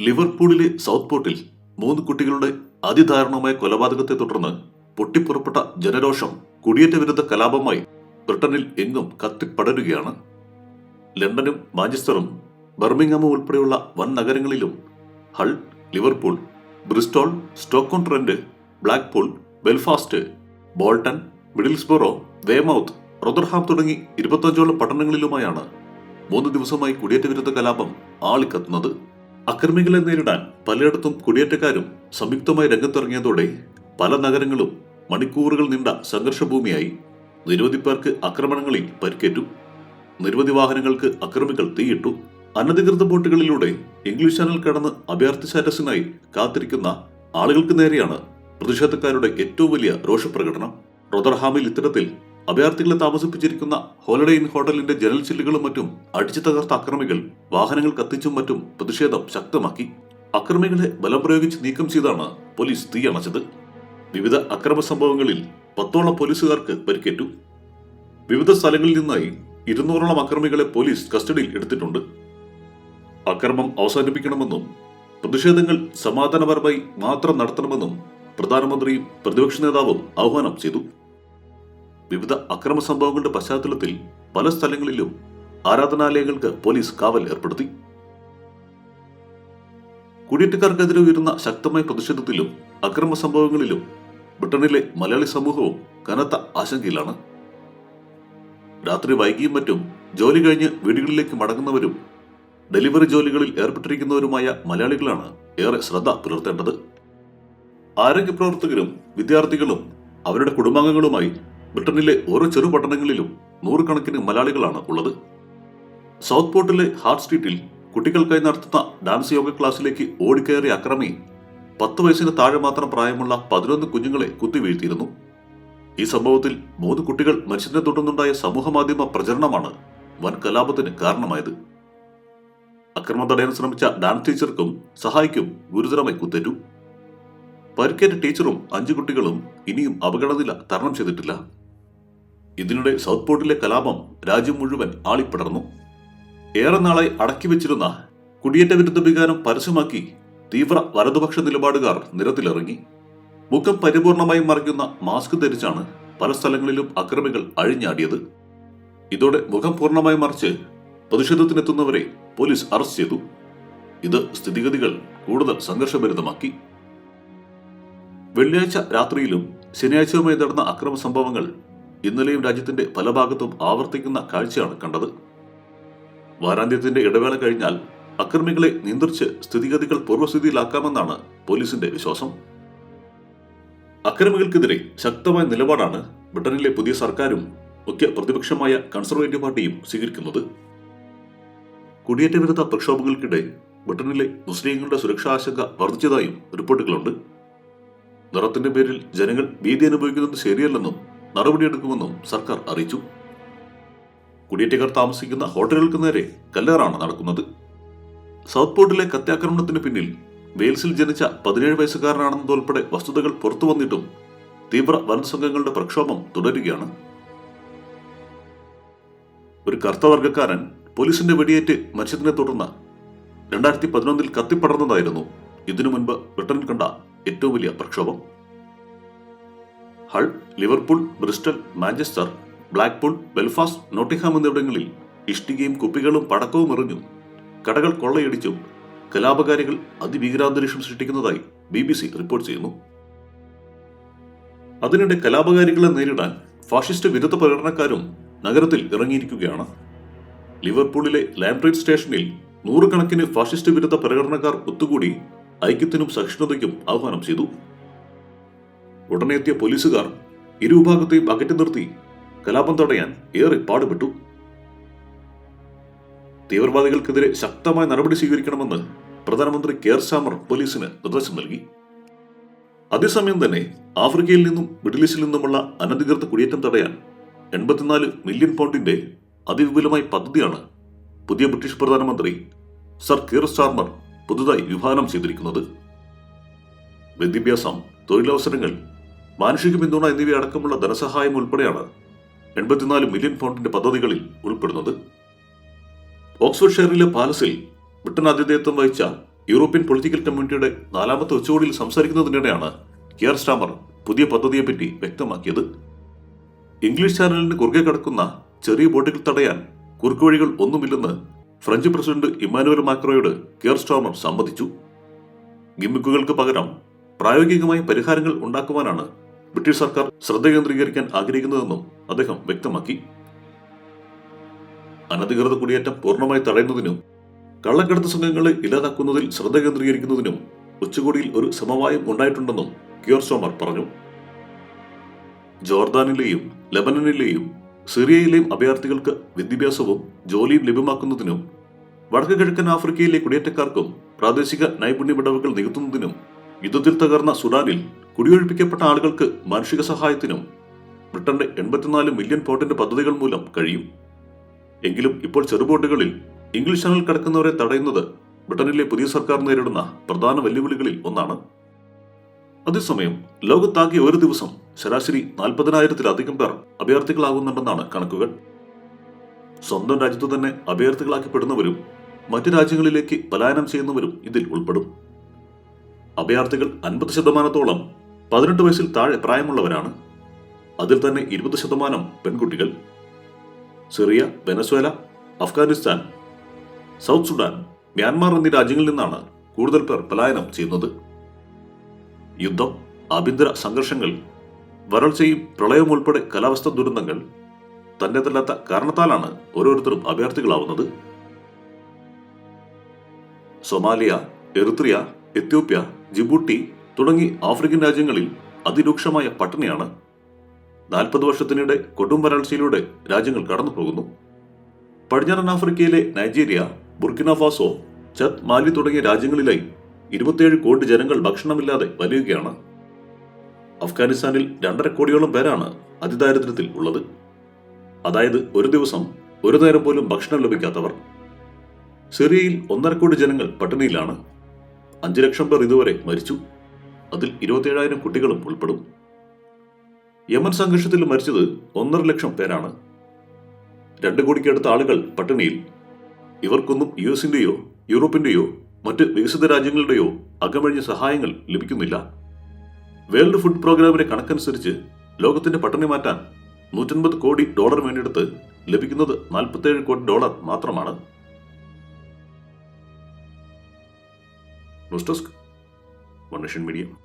ലിവർപൂളിലെ south പോർട്ടിൽ മൂന്ന് കുട്ടികളുടെ അതിദാരുണമായ കൊലപാതകത്തെ തുടർന്ന് പൊട്ടിപ്പുറപ്പെട്ട ജനരോഷം കുടിയേറ്റ വിരുദ്ധ കലാപമായി ബ്രിട്ടനിൽ എങ്ങും കത്തിപ്പടരുകയാണ്. ലണ്ടനും മാഞ്ചസ്റ്ററും ബർമിംഗമും ഉൾപ്പെടെയുള്ള വൻ നഗരങ്ങളിലും Hull Liverpool Bristol Stoke on Trent Blackpool Belfast Bolton Middlesbrough Weymouth Rotherham തുടങ്ങി ഇരുപത്തഞ്ചോളം പട്ടണങ്ങളിലുമായാണ് മൂന്ന് ദിവസമായി കുടിയേറ്റ വിരുദ്ധ കലാപം ആളിക്കത്തുന്നത്. അക്രമികളെ നേരിടാൻ പലയിടത്തും കുടിയേറ്റക്കാരും സംയുക്തമായി രംഗത്തിറങ്ങിയതോടെ പല നഗരങ്ങളും മണിക്കൂറുകൾ നീണ്ട സംഘർഷഭൂമിയായി. നിരവധി പേർക്ക് ആക്രമണങ്ങളിൽ പരിക്കേറ്റു. നിരവധി വാഹനങ്ങൾക്ക് അക്രമികൾ തീയിട്ടു. അനധികൃത ബോട്ടുകളിലൂടെ ഇംഗ്ലീഷ് ചാനൽ കടന്ന് അഭയാർത്ഥി സ്റ്റാറ്റസിനായി കാത്തിരിക്കുന്ന ആളുകൾക്ക് നേരെയാണ് പ്രതിഷേധക്കാരുടെ ഏറ്റവും വലിയ രോഷപ്രകടനം. റൊദർഹാമിൽ ഇത്തരത്തിൽ അഭയാർത്ഥികളെ താമസിപ്പിച്ചിരിക്കുന്ന ഹോളിഡേ ഇൻ ഹോട്ടലിന്റെ ജനൽ ചില്ലുകളും മറ്റും അടിച്ചു തകർത്ത അക്രമികൾ വാഹനങ്ങൾ കത്തിച്ചും മറ്റും പ്രതിഷേധം ശക്തമാക്കി. അക്രമികളെ ബലം പ്രയോഗിച്ച് നീക്കം ചെയ്താണ് പോലീസ് തീയണച്ചത് വിവിധ അക്രമ സംഭവങ്ങളിൽ പത്തോളം പോലീസുകാർക്ക് പരിക്കേറ്റു. വിവിധ സ്ഥലങ്ങളിൽ നിന്നായി ഇരുന്നൂറോളം അക്രമികളെ പോലീസ് കസ്റ്റഡിയിൽ എടുത്തിട്ടുണ്ട്. അക്രമം അവസാനിപ്പിക്കണമെന്നും പ്രതിഷേധങ്ങൾ സമാധാനപരമായി മാത്രം നടത്തണമെന്നും പ്രധാനമന്ത്രിയും പ്രതിപക്ഷ നേതാവും ആഹ്വാനം ചെയ്തു. വിവിധ അക്രമ സംഭവങ്ങളുടെ പശ്ചാത്തലത്തിൽ പല സ്ഥലങ്ങളിലും ആരാധനാലയങ്ങൾക്ക് പോലീസ് കാവൽ ഏർപ്പെടുത്തി. കുടിയേറ്റക്കാർക്കെതിരെ ഉയരുന്ന ശക്തമായ പ്രതിഷേധത്തിലും അക്രമ സംഭവങ്ങളിലും ബ്രിട്ടനിലെ മലയാളി സമൂഹവും കനത്ത ആശങ്കയിലാണ്. രാത്രി വൈകിയും മറ്റും ജോലി കഴിഞ്ഞ് വീടുകളിലേക്ക് മടങ്ങുന്നവരും ഡെലിവറി ജോലികളിൽ ഏർപ്പെട്ടിരിക്കുന്നവരുമായ മലയാളികളാണ് ഏറെ ശ്രദ്ധ പുലർത്തേണ്ടത്. ആരോഗ്യ പ്രവർത്തകരും വിദ്യാർത്ഥികളും അവരുടെ കുടുംബാംഗങ്ങളുമായി ബ്രിട്ടനിലെ ഓരോ ചെറു പട്ടണങ്ങളിലും നൂറുകണക്കിന് മലയാളികളാണ് ഉള്ളത്. സൗത്ത് പോർട്ടിലെ ഹാർട്ട് സ്ട്രീറ്റിൽ കുട്ടികൾക്കായി നടത്തുന്ന ഡാൻസ് യോഗ ക്ലാസ്സിലേക്ക് ഓടിക്കയറിയ അക്രമി പത്ത് വയസ്സിന് താഴെ മാത്രം പ്രായമുള്ള പതിനൊന്ന് കുഞ്ഞുങ്ങളെ കുത്തിവീഴ്ത്തിയിരുന്നു ഈ സംഭവത്തിൽ മൂന്ന് കുട്ടികൾ മനുഷ്യനെ തുടർന്നുണ്ടായ സമൂഹ മാധ്യമ പ്രചരണമാണ് വൻ കലാപത്തിന് കാരണമായത്. അക്രമം തടയാൻ ശ്രമിച്ച ഡാൻസ് ടീച്ചർക്കും സഹായിക്കും ഗുരുതരമായി കുത്തേറ്റു. പരിക്കേറ്റ ടീച്ചറും അഞ്ചു കുട്ടികളും ഇനിയും അപകടനില തരണം ചെയ്തിട്ടില്ല. ഇതിനിടെ സൗത്ത് പോർട്ടിലെ കലാപം രാജ്യം മുഴുവൻ ആളിപ്പടർന്നു. ഏറെ നാളായി അടക്കി വെച്ചിരുന്ന കുടിയേറ്റ വിരുദ്ധ വികാരം പരസ്യമാക്കി തീവ്ര വലതുപക്ഷ നിലപാടുകാർ നിരത്തിലിറങ്ങി. മുഖം പരിപൂർണമായും മറയ്ക്കുന്ന മാസ്ക് ധരിച്ചാണ് പല സ്ഥലങ്ങളിലും അക്രമികൾ അഴിഞ്ഞാടിയത്. ഇതോടെ മുഖം പൂർണമായി മറിച്ച് പ്രതിഷേധത്തിനെത്തുന്നവരെ പോലീസ് അറസ്റ്റ് ചെയ്തു. ഇത് സ്ഥിതിഗതികൾ കൂടുതൽ സംഘർഷഭരിതമാക്കി. വെള്ളിയാഴ്ച രാത്രിയിലും ശനിയാഴ്ചയുമായി നടന്ന അക്രമ സംഭവങ്ങൾ ഇന്നലെയും രാജ്യത്തിന്റെ പല ഭാഗത്തും ആവർത്തിക്കുന്ന കാഴ്ചയാണ് കണ്ടത്. വാരാന്ത്യത്തിന്റെ ഇടവേള കഴിഞ്ഞാൽ അക്രമികളെ നിയന്ത്രിച്ച് സ്ഥിതിഗതികൾ പൂർവസ്ഥിതിയിലാക്കാമെന്നാണ് പോലീസിന്റെ വിശ്വാസം. അക്രമികൾക്കെതിരെ ശക്തമായ നിലപാടാണ് ബ്രിട്ടനിലെ പുതിയ സർക്കാരും മുഖ്യ പ്രതിപക്ഷമായ കൺസർവേറ്റീവ് പാർട്ടിയും സ്വീകരിക്കുന്നത്. കുടിയേറ്റ വിരുദ്ധ പ്രക്ഷോഭങ്ങൾക്കിടെ ബ്രിട്ടനിലെ മുസ്ലിങ്ങളുടെ സുരക്ഷാ ആശങ്ക വർദ്ധിച്ചതായും റിപ്പോർട്ടുകളുണ്ട്. നിറത്തിന്റെ പേരിൽ ജനങ്ങൾ ഭീതി അനുഭവിക്കുന്നത് ശരിയല്ലെന്നും നടപടിയെടുക്കുമെന്നും സർക്കാർ അറിയിച്ചു. കുടിയേറ്റക്കാർ താമസിക്കുന്ന ഹോട്ടലുകൾക്ക് നേരെ കല്ലേറാണ് നടക്കുന്നത്. സൗത്ത് പോർട്ടിലെ കത്യാക്രമണത്തിന് പിന്നിൽ വെയിൽസിൽ ജനിച്ച പതിനേഴ് വയസ്സുകാരനാണെന്നതുൾപ്പെടെ വസ്തുതകൾ പുറത്തു വന്നിട്ടും തീവ്ര വനസംഘങ്ങളുടെ സംഘങ്ങളുടെ പ്രക്ഷോഭം തുടരുകയാണ്. ഒരു കർത്തവർഗക്കാരൻ പോലീസിന്റെ വെടിയേറ്റ് മരിച്ചതിനെ തുടർന്ന് രണ്ടായിരത്തി പതിനൊന്നിൽ കത്തിപ്പടർന്നതായിരുന്നു ഇതിനു മുൻപ് ബ്രിട്ടനിൽ കണ്ട ഏറ്റവും വലിയ പ്രക്ഷോഭം. Hull Liverpool Bristol Manchester Blackpool Belfast Nottingham എന്നിവിടങ്ങളിൽ ഇഷ്ടികയും കുപ്പികളും പടക്കവും എറിഞ്ഞു. കടകൾ കൊള്ളയടിച്ചും. കലാപകാരികൾ അതിഭീകരാന്തരീക്ഷം സൃഷ്ടിക്കുന്നതായി ബി ബി സി റിപ്പോർട്ട് ചെയ്യുന്നു. അതിനിടെ കലാപകാരികളെ നേരിടാൻ ഫാഷിസ്റ്റ് വിരുദ്ധ പ്രകടനക്കാരും നഗരത്തിൽ ഇറങ്ങിയിരിക്കുകയാണ്. ലിവർപൂളിലെ ലാംബ്രേറ്റ് സ്റ്റേഷനിൽ നൂറുകണക്കിന് ഫാഷിസ്റ്റ് വിരുദ്ധ പ്രകടനക്കാർ ഒത്തുകൂടി ഐക്യത്തിനും സഹിഷ്ണുതയ്ക്കും ആഹ്വാനം ചെയ്തു. ഉടനെ എത്തിയ പോലീസുകാർ ഇരുവിഭാഗത്തെയും അകറ്റി നിർത്തി കലാപം തടയാൻ ഏറെ പാടുപെട്ടു. തീവ്രവാദികൾക്കെതിരെ ശക്തമായ നടപടി സ്വീകരിക്കണമെന്ന് പ്രധാനമന്ത്രി കെയർ സാമർ പോലീസിന് നിർദ്ദേശം നൽകി. അതേസമയം തന്നെ ആഫ്രിക്കയിൽ നിന്നും മിഡിൽ ഈസ്റ്റിൽ നിന്നുമുള്ള അനധികൃത കുടിയേറ്റം തടയാൻ എൺപത്തിനാല് മില്യൺ പൗണ്ടിന്റെ അതിവിപുലമായ പദ്ധതിയാണ് പുതിയ ബ്രിട്ടീഷ് പ്രധാനമന്ത്രി സർ കീർ സ്റ്റാർമർ പുതുതായി വിഭാവനം ചെയ്തിരിക്കുന്നത്. വിദ്യാഭ്യാസം തൊഴിലവസരങ്ങൾ മാനുഷിക പിന്തുണ എന്നിവയടക്കമുള്ള ധനസഹായം ഉൾപ്പെടെയാണ് എൺപത്തിനാല് മില്യൺ പൗണ്ടിന്റെ പദ്ധതികളിൽ ഉൾപ്പെടുന്നത്. ഓക്സ്ഫോർഡ് ഷെയറിലെ പാലസിൽ ബ്രിട്ടൻ ആതിഥേയത്വം വഹിച്ച യൂറോപ്യൻ പൊളിറ്റിക്കൽ കമ്മ്യൂണിറ്റിയുടെ നാലാമത്തെ ഉച്ചകോടിയിൽ സംസാരിക്കുന്നതിനിടെയാണ് കിയർ സ്റ്റാമർ പുതിയ പദ്ധതിയെപ്പറ്റി വ്യക്തമാക്കിയത്. ഇംഗ്ലീഷ് ചാനലിന് കുറുകെ കിടക്കുന്ന ചെറിയ ബോട്ടുകൾ തടയാൻ കുറുക്കുവഴികൾ ഒന്നുമില്ലെന്ന് ഫ്രഞ്ച് പ്രസിഡന്റ് ഇമ്മാനുവൽ മാക്രോയോട് കിയർ സ്റ്റാമർ സമ്മതിച്ചു. ഗിമ്മിക്കുകൾക്ക് പകരം പ്രായോഗികമായ പരിഹാരങ്ങൾ ഉണ്ടാക്കുവാനാണ് ബ്രിട്ടീഷ് സർക്കാർ ശ്രദ്ധ കേന്ദ്രീകരിക്കാൻ ആഗ്രഹിക്കുന്നതെന്നും അദ്ദേഹം വ്യക്തമാക്കി. അനധികൃത കുടിയേറ്റം പൂർണമായി തടയുന്നതിനും കള്ളക്കടത്ത് സംഘങ്ങളെ ഇല്ലാതാക്കുന്നതിൽ ശ്രദ്ധ കേന്ദ്രീകരിക്കുന്നതിനും ഉച്ചകോടിയിൽ ഒരു സമവായം ഉണ്ടായിട്ടുണ്ടെന്നും കിയോർ സ്റ്റോമർ പറഞ്ഞു. ജോർദാനിലെയും ലെബനനിലെയും സിറിയയിലെയും അഭയാർത്ഥികൾക്ക് വിദ്യാഭ്യാസവും ജോലിയും ലഭ്യമാക്കുന്നതിനും വടക്ക് കിഴക്കൻ ആഫ്രിക്കയിലെ കുടിയേറ്റക്കാർക്കും പ്രാദേശിക നൈപുണ്യ വിടവുകൾ നികത്തുന്നതിനും യുദ്ധത്തിൽ തകർന്ന സുഡാനിൽ കുടിയൊഴിപ്പിക്കപ്പെട്ട ആളുകൾക്ക് മാനുഷിക സഹായത്തിനും ബ്രിട്ടന്റെ എൺപത്തിനാല് മില്യൺ പൗണ്ടിന്റെ പദ്ധതികൾ മൂലം കഴിയും. എങ്കിലും ഇപ്പോൾ ചെറുബോട്ടുകളിൽ ഇംഗ്ലീഷ് ചാനൽ കടക്കുന്നവരെ തടയുന്നത് ബ്രിട്ടനിലെ പുതിയ സർക്കാർ നേരിടുന്ന പ്രധാന വെല്ലുവിളികളിൽ ഒന്നാണ്. അതേസമയം ലോകത്താകെ ഒരു ദിവസം ശരാശരി നാൽപ്പതിനായിരത്തിലധികം പേർ അഭയാർത്ഥികളാകുന്നുണ്ടെന്നാണ് കണക്കുകൾ. സ്വന്തം രാജ്യത്ത് തന്നെ അഭയാർത്ഥികളാക്കപ്പെടുന്നവരും മറ്റു രാജ്യങ്ങളിലേക്ക് പലായനം ചെയ്യുന്നവരും ഇതിൽ ഉൾപ്പെടും. അഭയാർത്ഥികൾ അൻപത് ശതമാനത്തോളം പതിനെട്ട് വയസ്സിൽ താഴെ പ്രായമുള്ളവരാണ്. അതിൽ തന്നെ ഇരുപത് ശതമാനം പെൺകുട്ടികൾ. Syria Venezuela Afghanistan South Sudan Myanmar എന്നീ രാജ്യങ്ങളിൽ നിന്നാണ് കൂടുതൽ പേർ പലായനം ചെയ്യുന്നത്. യുദ്ധം ആഭ്യന്തര സംഘർഷങ്ങൾ വരൾച്ചയും പ്രളയവും ഉൾപ്പെടെ കാലാവസ്ഥ ദുരന്തങ്ങൾ തന്റേതല്ലാത്ത കാരണത്താലാണ് ഓരോരുത്തരും അഭയാർത്ഥികളാവുന്നത്. സൊമാലിയ എറിത്രിയ എത്യോപ്യ ജിബൂട്ടി തുടങ്ങി ആഫ്രിക്കൻ രാജ്യങ്ങളിൽ അതിരൂക്ഷമായ പട്ടിണിയാണ്. നാൽപ്പത് വർഷത്തിനിടെ കൊടും വരൾച്ചയിലൂടെ രാജ്യങ്ങൾ കടന്നു പോകുന്നു പടിഞ്ഞാറൻ ആഫ്രിക്കയിലെ നൈജീരിയ ബുർക്കിനാഫാസോ ചത് മാലി തുടങ്ങിയ രാജ്യങ്ങളിലായി ഇരുപത്തിയേഴ് കോടി ജനങ്ങൾ ഭക്ഷണമില്ലാതെ വലയുകയാണ്. അഫ്ഗാനിസ്ഥാനിൽ രണ്ടര കോടിയോളം പേരാണ് അതിദാരിദ്ര്യത്തിൽ ഉള്ളത്. അതായത് ഒരു ദിവസം ഒരു നേരം പോലും ഭക്ഷണം ലഭിക്കാത്തവർ. സിറിയയിൽ ഒന്നര കോടി ജനങ്ങൾ പട്ടിണിയിലാണ്. അഞ്ചു ലക്ഷം പേർ ഇതുവരെ മരിച്ചു. അതിൽ ഇരുപത്തിയേഴായിരം കുട്ടികളും ഉൾപ്പെടും. യമൻ സംഘർഷത്തിൽ മരിച്ചത് ഒന്നര ലക്ഷം പേരാണ്. രണ്ട് കോടിക്കടുത്ത ആളുകൾ പട്ടിണിയിൽ. ഇവർക്കൊന്നും യു എസിന്റെയോ യൂറോപ്പിന്റെയോ മറ്റ് വികസിത രാജ്യങ്ങളുടെയോ അകമഴിഞ്ഞ സഹായങ്ങൾ ലഭിക്കുന്നില്ല. വേൾഡ് ഫുഡ് പ്രോഗ്രാമിന്റെ കണക്കനുസരിച്ച് ലോകത്തിന്റെ പട്ടിണി മാറ്റാൻ നൂറ്റൻപത് കോടി ഡോളർ വേണ്ടിയെടുത്ത് ലഭിക്കുന്നത് നാൽപ്പത്തേഴ് കോടി ഡോളർ മാത്രമാണ്. News desk for Nation Media.